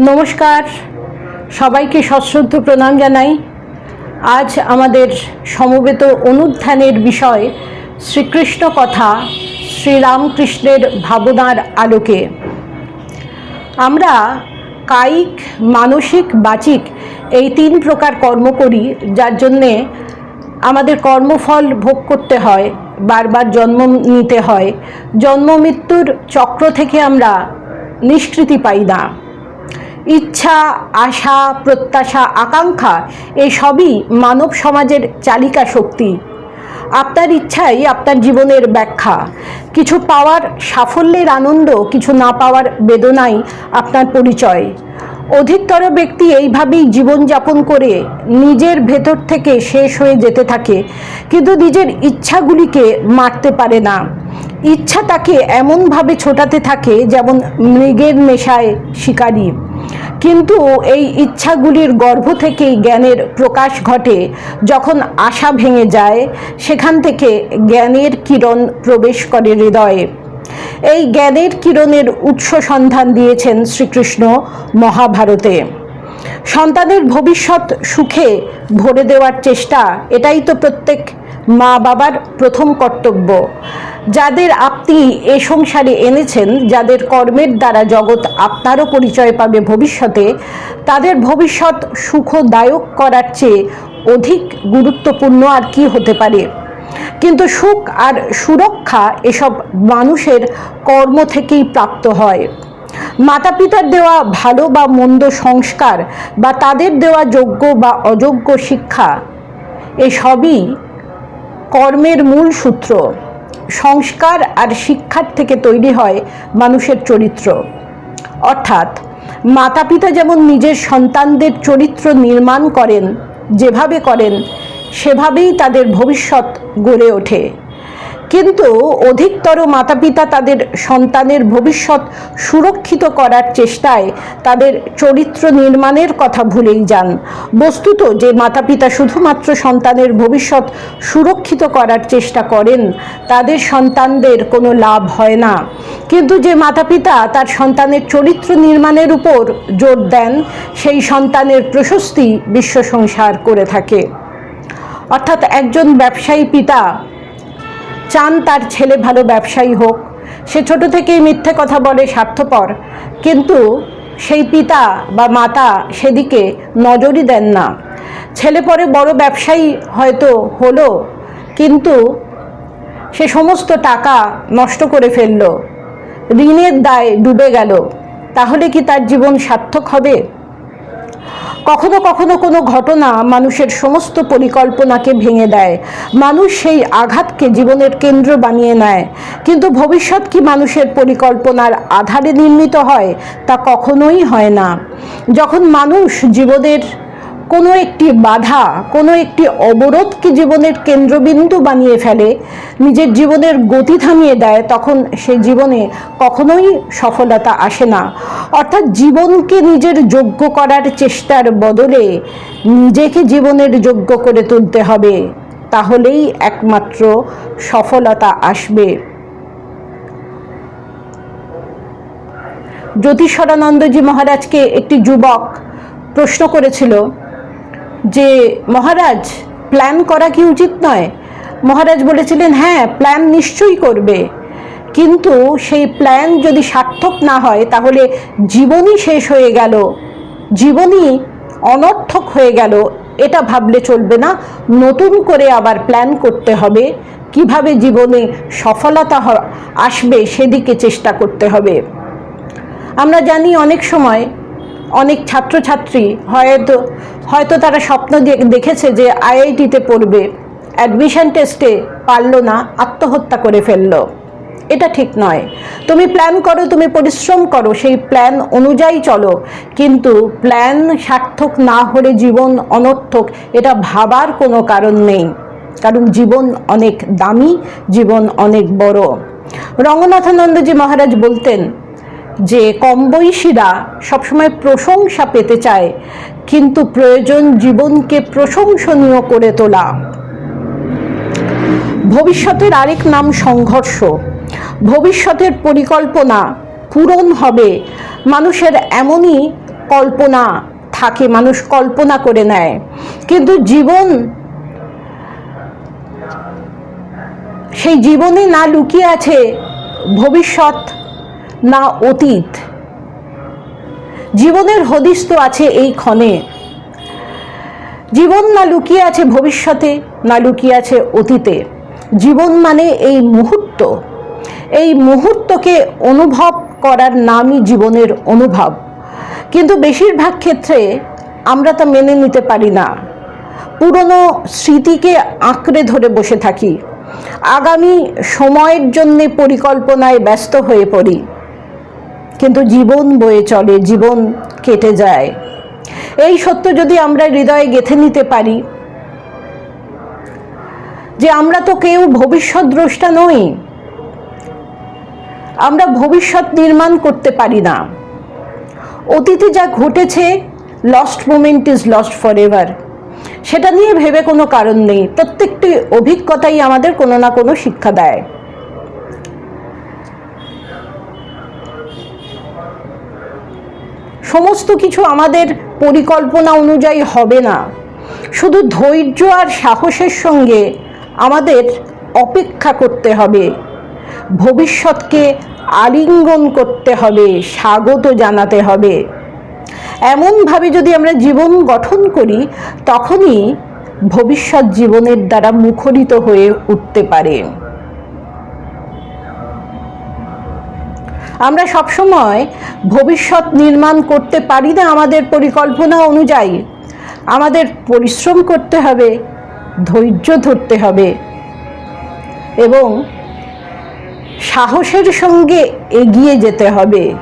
নমস্কার। সবাইকে সশ্রদ্ধ প্রণাম জানাই। আজ আমাদের সমবেত অনুধ্যানের বিষয় শ্রীকৃষ্ণ কথা শ্রীরামকৃষ্ণের ভাবনার আলোকে। আমরা কায়িক, মানসিক, বাচিক এই তিন প্রকার কর্ম করি, যার জন্যে আমাদের কর্মফল ভোগ করতে হয়, বারবার জন্ম নিতে হয়। জন্ম মৃত্যুর চক্র থেকে আমরা নিষ্কৃতি পাই না। ইচ্ছা, আশা, প্রত্যাশা, আকাঙ্ক্ষা এই সবই মানব সমাজের চালিকা শক্তি। আপনার ইচ্ছাই আপনার জীবনের ব্যাখ্যা। কিছু পাওয়ার সাফল্যের আনন্দ, কিছু না পাওয়ার বেদনাই আপনার পরিচয়। অধিকতর ব্যক্তি এইভাবেই জীবনযাপন করে নিজের ভেতর থেকে শেষ হয়ে যেতে থাকে, কিন্তু নিজের ইচ্ছাগুলিকে মারতে পারে না। ইচ্ছা তাকে এমনভাবে ছোটাতে থাকে যেমন মৃগের নেশায় শিকারী। কিন্তু এই ইচ্ছাগুলির গর্ভ থেকেই জ্ঞানের প্রকাশ ঘটে। যখন আশা ভেঙে যায়, সেখান থেকে জ্ঞানের কিরণ প্রবেশ করে হৃদয়ে। এই জ্ঞানের কিরণের উৎস সন্ধান দিয়েছেন শ্রীকৃষ্ণ মহাভারতে। সন্তানের ভবিষ্যৎ সুখে ভরে দেওয়ার চেষ্টা, এটাই তো প্রত্যেক মা বাবার প্রথম কর্তব্য। যাদের আপনি এ সংসারে এনেছেন, যাদের কর্মের দ্বারা জগৎ আপনারও পরিচয় পাবে ভবিষ্যতে, তাদের ভবিষ্যৎ সুখদায়ক করার চেয়ে অধিক গুরুত্বপূর্ণ আর কি হতে পারে। কিন্তু সুখ আর সুরক্ষা এসব মানুষের কর্ম থেকেই প্রাপ্ত হয়। মাতা পিতার দেওয়া ভালো বা মন্দ সংস্কার বা তাদের দেওয়া যোগ্য বা অযোগ্য শিক্ষা, এসবই কর্মের মূল সূত্র। সংস্কার আর শিক্ষার থেকে তৈরি হয় মানুষের চরিত্র। অর্থাৎ মাতা পিতা যেমন নিজের সন্তানদের চরিত্র নির্মাণ করেন, যেভাবে করেন, সেভাবেই তাদের ভবিষ্যৎ গড়ে ওঠে। কিন্তু অধিকতর মাতা পিতা তাদের সন্তানের ভবিষ্যৎ সুরক্ষিত করার চেষ্টায় তাদের চরিত্র নির্মাণের কথা ভুলেই যান। বস্তুত যে মাতা পিতা শুধুমাত্র সন্তানের ভবিষ্যৎ সুরক্ষিত করার চেষ্টা করেন, তাদের সন্তানদের কোনো লাভ হয় না। কিন্তু যে মাতা পিতা তার সন্তানের চরিত্র নির্মাণের উপর জোর দেন, সেই সন্তানের প্রশস্তি বিশ্ব সংসার করে থাকে। অর্থাৎ একজন ব্যবসায়ী পিতা চান তার ছেলে ভালো ব্যবসায়ী হোক। সে ছোট থেকেই মিথ্যে কথা বলে, স্বার্থপর। কিন্তু সেই পিতা বা মাতা সেদিকে নজরই দেন না। ছেলে পরে বড় ব্যবসায়ী হয়তো হলো, কিন্তু সে সমস্ত টাকা নষ্ট করে ফেলল। ঋণের দায় ডুবে গেল। তাহলে কি তার জীবন সার্থক হবে? কখনো কখনো কোনো ঘটনা মানুষের সমস্ত পরিকল্পনাকে ভেঙে দেয়। মানুষ সেই আঘাতকে জীবনের কেন্দ্র বানিয়ে নেয়। কিন্তু ভবিষ্যৎ কি মানুষের পরিকল্পনার আধারে নির্মিত হয় তা কখনোই হয় না। যখন মানুষ জীবনের কোনো একটি বাধা, কোনো একটি অবরোধকে জীবনের কেন্দ্রবিন্দু বানিয়ে ফেলে, নিজের জীবনের গতি থামিয়ে দেয়, তখন সে জীবনে কখনোই সফলতা আসে না। অর্থাৎ জীবনকে নিজের যোগ্য করার চেষ্টার বদলে নিজেকে জীবনের যোগ্য করে তুলতে হবে, তাহলেই একমাত্র সফলতা আসবে। জ্যোতিষরানন্দজি মহারাজকে একটি যুবক প্রশ্ন করেছিল যে মহারাজ প্ল্যান করা কি উচিত নয়? মহারাজ বলেছিলেন হ্যাঁ প্ল্যান নিশ্চয়ই করবে। কিন্তু সেই প্ল্যান যদি সার্থক না হয়, তাহলে জীবনই শেষ হয়ে গেল। জীবনই অনর্থক হয়ে গেল। এটা ভাবলে চলবে না। নতুন করে আবার প্ল্যান করতে হবে। কীভাবে জীবনে সফলতা আসবে, সেদিকে চেষ্টা করতে হবে। আমরা জানি অনেক সময় অনেক ছাত্রছাত্রী হয়তো হয়তো তারা স্বপ্ন দেখেছে যে আইআইটিতে পড়বে অ্যাডমিশন টেস্টে পারল না, আত্মহত্যা করে ফেলল। এটা ঠিক নয়। তুমি প্ল্যান করো, তুমি পরিশ্রম করো, সেই প্ল্যান অনুযায়ী চলো। কিন্তু প্ল্যান সার্থক না হলে জীবন অনর্থক, এটা ভাবার কোনো কারণ নেই। কারণ জীবন অনেক দামি, জীবন অনেক বড়। রঙ্গনাথানন্দজি মহারাজ বলতেন যে কম বয়সীরা সবসময় প্রশংসা পেতে চায়, কিন্তু প্রয়োজন জীবনকে প্রশংসনীয় করে তোলা। ভবিষ্যতের আরেক নাম সংঘর্ষ। ভবিষ্যতের পরিকল্পনা পূরণ হবে, মানুষের এমনই কল্পনা থাকে, মানুষ কল্পনা করে নেয়। কিন্তু জীবন সেই জীবনে না লুকিয়ে আছে ভবিষ্যৎ না অতীত। জীবনের হদিস তো আছে এই ক্ষণে। জীবন না লুকিয়ে আছে ভবিষ্যতে, না লুকিয়ে আছে অতীতে। জীবন মানে এই মুহূর্ত। এই মুহূর্তকে অনুভব করার নামই জীবনের অনুভব। কিন্তু বেশিরভাগ ক্ষেত্রে আমরা তা মেনে নিতে পারি না। পুরনো স্মৃতিকে আঁকড়ে ধরে বসে থাকি। আগামী সময়ের জন্যে পরিকল্পনায় ব্যস্ত হয়ে পড়ি। কিন্তু জীবন বয়ে চলে, জীবন কেটে যায়। এই সত্য যদি আমরা হৃদয়ে গেঁথে নিতে পারি, যে আমরা তো কেউ ভবিষ্যৎ দ্রষ্টা নই, আমরা ভবিষ্যৎ নির্মাণ করতে পারি না। অতীতে যা ঘটেছে lost moment is lost forever সেটা নিয়ে ভেবে কোনো কারণ নেই। প্রত্যেকটি অভিজ্ঞতাই আমাদের কোনো না কোনো শিক্ষা দেয়। সমস্ত কিছু আমাদের পরিকল্পনা অনুযায়ী হবে না। শুধু ধৈর্য আর সাহসের সঙ্গে আমাদের অপেক্ষা করতে হবে। ভবিষ্যৎকে আলিঙ্গন করতে হবে, স্বাগত জানাতে হবে। এমনভাবে যদি আমরা জীবন গঠন করি, তখনই ভবিষ্যৎ জীবনের দ্বারা মুখরিত হয়ে উঠতে পারে। আমরা সবসময় ভবিষ্যৎ নির্মাণ করতে পারি না আমাদের পরিকল্পনা অনুযায়ী। আমাদের পরিশ্রম করতে হবে, ধৈর্য ধরতে হবে এবং সাহসের সঙ্গে এগিয়ে যেতে হবে।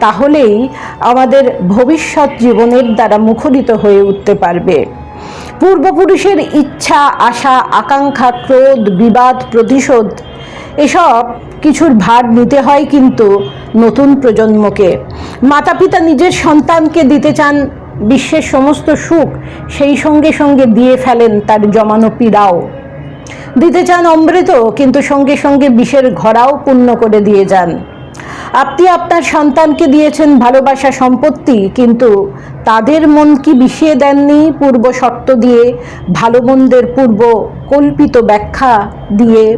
তাহলেই আমাদের ভবিষ্যৎ জীবনের দ্বারা মুখরিত হয়ে উঠতে পারবে। পূর্বপুরুষের ইচ্ছা, আশা, আকাঙ্ক্ষা, ক্রোধ, বিবাদ, প্রতিশোধ, এসব কিছুর ভার নিতে হয় কিন্তু নতুন প্রজন্মকে। মাতা পিতা নিজের সন্তানকে দিতে চান, বিশ্বের সমস্ত সুখ সেই সঙ্গে সঙ্গে দিয়ে ফেলেন তার জমানো পীড়াও। দিতে চান অমৃত, কিন্তু সঙ্গে সঙ্গে বিষের ঘরাও পূর্ণ করে দিয়ে যান। আপনি আপনার সন্তানকে দিয়েছেন ভালোবাসা, সম্পত্তি, কিন্তু তাদের মন কি বিষিয়ে দেননি পূর্ব শর্ত দিয়ে, ভালো মন্দের পূর্ব কল্পিত ব্যাখ্যা দিয়ে?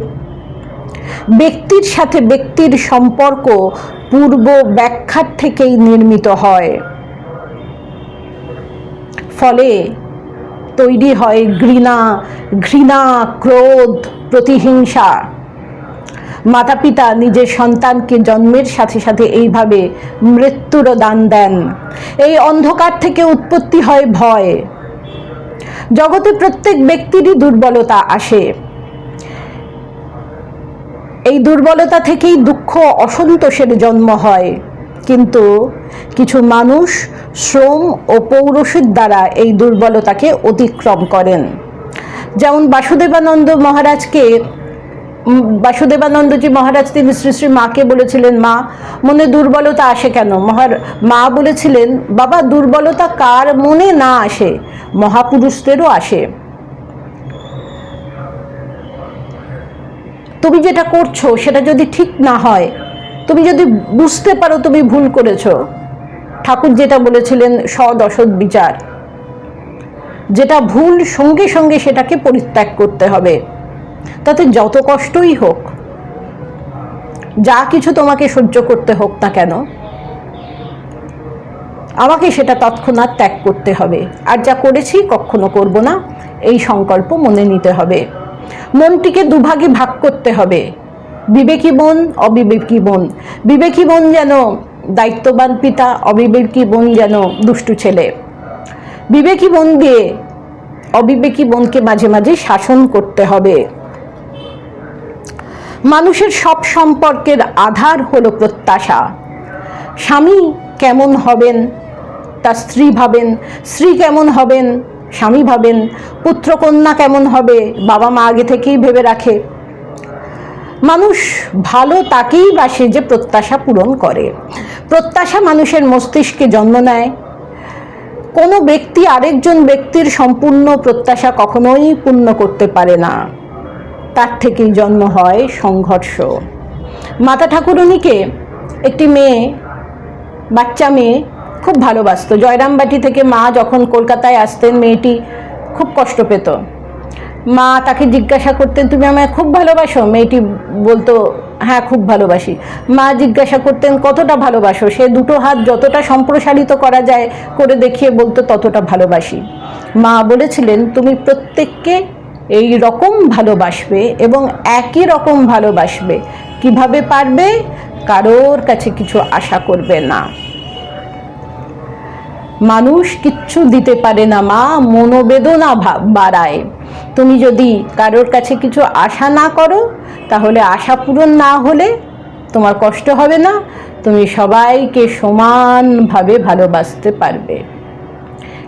ব্যক্তির সাথে ব্যক্তির সম্পর্ক পূর্ব ব্যাখ্যার থেকেই নির্মিত হয়। ফলে তৈরি হয় ঘৃণা ঘৃণা, ক্রোধ, প্রতিহিংসা। মাতা পিতা নিজের সন্তানকে জন্মের সাথে সাথে এইভাবে মৃত্যুরও দান দেন। এই অন্ধকার থেকে উৎপত্তি হয় ভয়। জগতে প্রত্যেক ব্যক্তিরই দুর্বলতা আসে। এই দুর্বলতা থেকেই দুঃখ অসন্তোষের জন্ম হয়। কিন্তু কিছু মানুষ শ্রম ও পৌরষের দ্বারা এই দুর্বলতাকে অতিক্রম করেন। যেমন বাসুদেবানন্দ মহারাজকে বাসুদেবানন্দজি মহারাজ তিনি শ্রী শ্রী মাকে বলেছিলেন, মা, মনে দুর্বলতা আসে কেন? মহার, মা বলেছিলেন, বাবা, দুর্বলতা কার মনে না আসে? মহাপুরুষদেরও আসে। তুমি যেটা করছ, সেটা যদি ঠিক না হয়, তুমি যদি বুঝতে পারো তুমি ভুল করেছ, ঠাকুর যেটা বলেছিলেন সদ অসৎ বিচার। যেটা ভুল, সঙ্গে সঙ্গে সেটাকে পরিত্যাগ করতে হবে। তাতে যত কষ্টই হোক, যা কিছু তোমাকে সহ্য করতে হোক না কেন, আমাকে সেটা তৎক্ষণাৎ ত্যাগ করতে হবে। আর যা করেছি কখনো করব না, এই সংকল্প মনে নিতে হবে। মনটিকে দুভাগে ভাগ করতে হবে। বিবেকী মন, অবিবেকী মন। বিবেকী মন যেন দায়িত্ববান পিতা, অবিবেকী মন যেন দুষ্টু ছেলে। বিবেকী মন দিয়ে অবিবেকী মনকে মাঝে মাঝে শাসন করতে হবে। মানুষের সব সম্পর্কের আধার হলো প্রত্যাশা। স্বামী কেমন হবেন? তার স্ত্রী ভাবেন, স্ত্রী কেমন হবেন? স্বামী ভাবেন পুত্রকন্যা কেমন হবে? বাবা মা আগে থেকেই ভেবে রাখে। মানুষ ভালো তাকেই বাসে যে প্রত্যাশা পূরণ করে। প্রত্যাশা মানুষের মস্তিষ্কে জন্ম নেয়। কোনো ব্যক্তি আরেকজন ব্যক্তির সম্পূর্ণ প্রত্যাশা কখনোই পূর্ণ করতে পারে না। তার থেকেই জন্ম হয় সংঘর্ষ। মাতা ঠাকুরণীকে একটি মেয়ে, বাচ্চা মেয়ে খুব ভালোবাসতো। জয়রামবাটি থেকে মা যখন কলকাতায় আসতেন, মেয়েটি খুব কষ্ট পেত। মা তাকে জিজ্ঞাসা করতেন, তুমি আমায় খুব ভালোবাসো? মেয়েটি বলতো হ্যাঁ খুব ভালোবাসি। মা জিজ্ঞাসা করতেন, কতটা ভালোবাসো? সে দুটো হাত যতটা সম্প্রসারিত করা যায় করে দেখিয়ে বলতো, ততটা ভালোবাসি। মা বলেছিলেন, তুমি প্রত্যেককে এই রকম ভালোবাসবে এবং একই রকম ভালোবাসবে। কীভাবে পারবে? কারোর কাছে কিছু আশা করবে না। মানুষ কিচ্ছু দিতে পারে না মা, মনোবেদনা বাড়ায়। তুমি যদি কারোর কাছে কিছু আশা না করো, তাহলে আশা পূরণ না হলে তোমার কষ্ট হবে না। তুমি সবাইকে সমানভাবে ভালোবাসতে পারবে।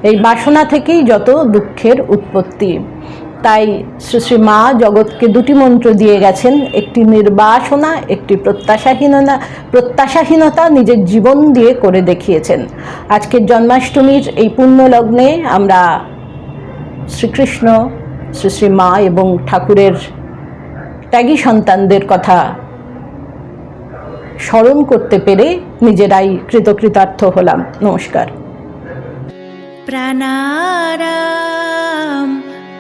এই বাসনা থেকেই যত দুঃখের উৎপত্তি। তাই শ্রী শ্রী মা জগৎকে দুটি মন্ত্র দিয়ে গেছেন, একটি নির্বাসনা, একটি প্রত্যাশাহীনতা প্রত্যাশাহীনতা নিজের জীবন দিয়ে করে দেখিয়েছেন। আজকের জন্মাষ্টমীর এই পুণ্য লগ্নে আমরা শ্রীকৃষ্ণ, শ্রী শ্রী মা এবং ঠাকুরের ত্যাগী সন্তানদের কথা স্মরণ করতে পেরে নিজেরাই কৃতকৃতার্থ হলাম। নমস্কার। প্রাণারাম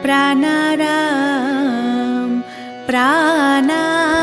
प्राणाराम प्राणाराम